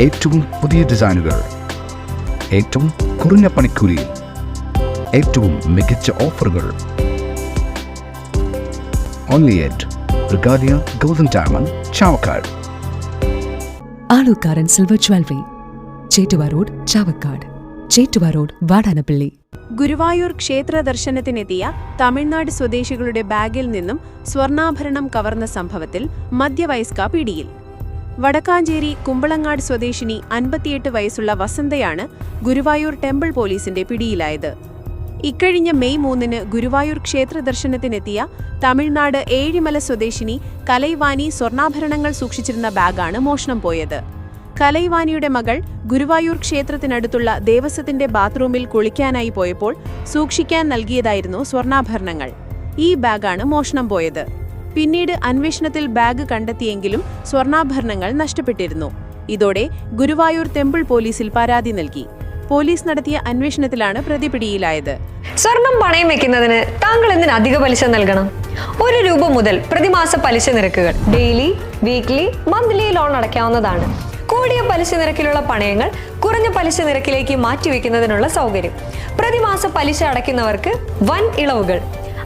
ഏറ്റവും പുതിയ ഡിസൈനുകൾ ഏറ്റവും കുറഞ്ഞ പണിക്കൂലിയിൽ ഏറ്റവും മികച്ച ഓഫറുകൾ. Only at Regalia golden diamond Chavakkad. Alukkaran silver jewellery Chettuva road Chavakkad. Chettuva road Vadanappally. Guruvayur ക്ഷേത്ര ദർശനത്തിനെത്തിയ തമിഴ്നാട് സ്വദേശികളുടെ ബാഗിൽ നിന്നും സ്വർണാഭരണം കവർന്ന സംഭവത്തിൽ മധ്യവയസ്ക പിടിയിൽ വടക്കാഞ്ചേരി കുമ്പളങ്ങാട് സ്വദേശിനി അൻപത്തിയെട്ട് വയസ്സുള്ള വസന്തയാണ് ഗുരുവായൂർ ടെമ്പിൾ പോലീസിന്റെ പിടിയിലായത്. ഇക്കഴിഞ്ഞ മെയ് മൂന്നിന് ഗുരുവായൂർ ക്ഷേത്ര ദർശനത്തിനെത്തിയ തമിഴ്നാട് ഏഴിമല സ്വദേശിനി കലൈവാനി സ്വർണാഭരണങ്ങൾ സൂക്ഷിച്ചിരുന്ന ബാഗാണ് മോഷണം പോയത്. കലൈവാനിയുടെ മകൾ ഗുരുവായൂർ ക്ഷേത്രത്തിനടുത്തുള്ള ദേവസ്വത്തിന്റെ ബാത്റൂമിൽ കുളിക്കാനായി പോയപ്പോൾ സൂക്ഷിക്കാൻ നൽകിയതായിരുന്നു സ്വർണാഭരണങ്ങൾ. ഈ ബാഗാണ് മോഷണം പോയത്. പിന്നീട് അന്വേഷണത്തിൽ ബാഗ് കണ്ടെത്തിയെങ്കിലും സ്വർണാഭരണങ്ങൾ നഷ്ടപ്പെട്ടിരുന്നു. ഇതോടെ ഗുരുവായൂർ ടെമ്പിൾ പോലീസിൽ പരാതി നൽകി. പോലീസ് നടത്തിയ അന്വേഷണത്തിലാണ് പ്രതി പിടിയിലായത് സ്വർണം പണയം വെക്കുന്നതിന് താങ്കൾ എന്തിന് അധിക പലിശ നൽകണം? ഒരു രൂപ മുതൽ പ്രതിമാസ പലിശ നിരക്കുകൾ ഡെയിലി വീക്ക്ലി മന്ത്ലി ലോൺ അടയ്ക്കാവുന്നതാണ്. കൂടിയ പലിശ നിരക്കിലുള്ള പണയങ്ങൾ കുറഞ്ഞ പലിശ നിരക്കിലേക്ക് മാറ്റിവെക്കുന്നതിനുള്ള സൗകര്യം. പ്രതിമാസ പലിശ അടയ്ക്കുന്നവർക്ക് വൻ ഇളവുകൾ.